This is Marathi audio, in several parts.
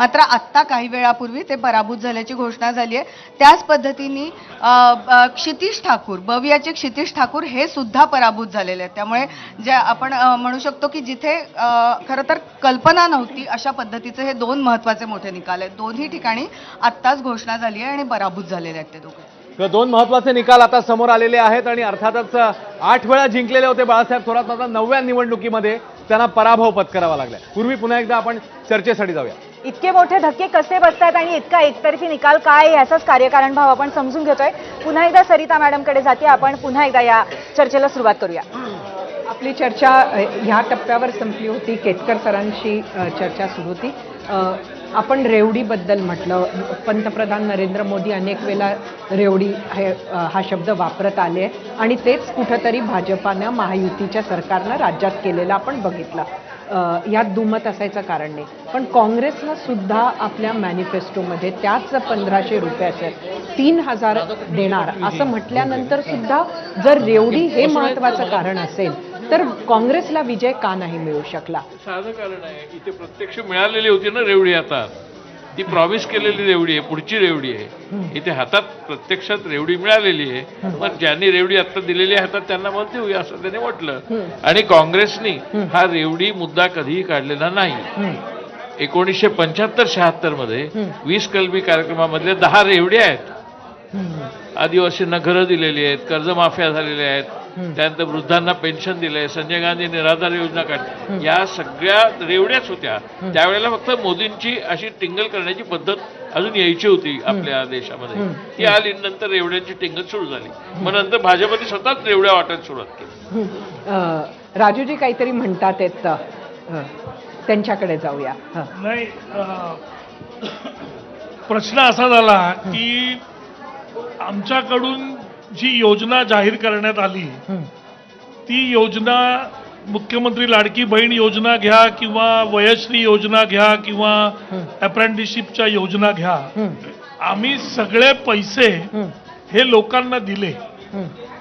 मात्र आत्ता काही वेळापूर्वी ते पराभूत झाल्याची घोषणा झाली आहे. त्याच पद्धतीने क्षितिश ठाकूर बवियाचे क्षितिश ठाकूर हे सुद्धा पराभूत झालेले आहेत. त्यामुळे जे आपण म्हणू शकतो की जिथे खरं तर कल्पना नव्हती अशा पद्धतीचे हे दोन महत्त्वाचे मोठे निकाल आहेत. दोन्ही ठिकाणी आत्ताच घोषणा झाली आहे आणि पराभूत झालेले आहेत ते दोघे. दोन महत्त्वाचे निकाल आता समोर आलेले आहेत आणि अर्थातच आठ वेळा जिंकलेले होते बाळासाहेब थोरात आता नवव्या निवडणुकीमध्ये त्यांना पराभव पत्करावा लागला पूर्वी पुन्हा एकदा आपण चर्चेसाठी जाऊया. इतके मोठे धक्के कसे बसतात आणि इतका एकतर्फी निकाल काय याचाच कार्यकारण भाव आपण समजून घेतोय. पुन्हा एकदा सरिता मॅडमकडे जाते. आपण पुन्हा एकदा या चर्चेला सुरुवात करूया. आपली चर्चा ह्या टप्प्यावर संपली होती. केतकर सरांशी चर्चा सुरू होती. आपण रेवडीबद्दल म्हटलं. पंतप्रधान नरेंद्र मोदी अनेक वेळा रेवडी हे हा शब्द वापरत आले. आणि तेच कुठंतरी भाजपानं महायुतीच्या सरकारनं राज्यात केलेलं आपण बघितलं. यात दुमत असायचं कारण नाही. पण काँग्रेसनं सुद्धा आपल्या मॅनिफेस्टोमध्ये त्याच पंधराशे रुपयाचे तीन हजार देणार असं म्हटल्यानंतर सुद्धा जर रेवडी हे महत्वाचं कारण असेल तर काँग्रेसला विजय का नाही मिळू शकला? साधं कारण आहे इथे प्रत्यक्ष मिळालेली होती ना रेवडी आता. ती प्रॉमिस केलेली रेवडी आहे पुढची रेवडी आहे. इथे हातात प्रत्यक्षात रेवडी मिळालेली आहे पण ज्यांनी रेवडी आता दिलेली आहे हातात त्यांना मत देऊया असं त्याने म्हटलं. आणि काँग्रेसनी हा रेवडी मुद्दा कधीही काढलेला नाही. एकोणीसशे पंच्याहत्तर शहात्तरमध्ये वीस कलमी कार्यक्रमामधले दहा रेवड्या आहेत. आदिवासींना घरं दिलेली आहेत कर्जमाफ्या झालेल्या आहेत. त्यानंतर वृद्धांना पेन्शन दिलंय संजय गांधी निराधार योजना काढली या सगळ्या रेवड्याच होत्या. त्यावेळेला फक्त मोदींची अशी टिंगल करण्याची पद्धत अजून यायची होती आपल्या देशामध्ये. ती आली नंतर रेवड्यांची टिंगल सुरू झाली. मग नंतर भाजपने स्वतःच रेवड्या वाटायला सुरुवात केली. राजूजी काहीतरी म्हणतात त्यांच्याकडे जाऊया. नाही प्रश्न असा झाला की आमच्याकडून जी योजना जाहीर करण्यात आली. ती योजना मुख्यमंत्री लाडकी बहीण योजना घ्या किंवा वयश्री योजना घ्या किंवा अप्रेंटिसशिपच्या योजना घ्या. आम्ही सगळे पैसे हं. लोकांना दिले.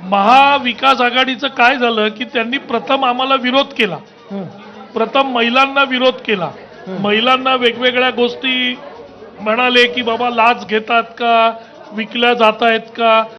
महाविकास आघाडीचं काय झालं की त्यांनी प्रथम आम्हाला विरोध केला. प्रथम महिलांना विरोध केला महिलांना वेगवेगळ्या गोष्टी म्हणाले की बाबा लाच घेतात का विकल्या जात आहेत का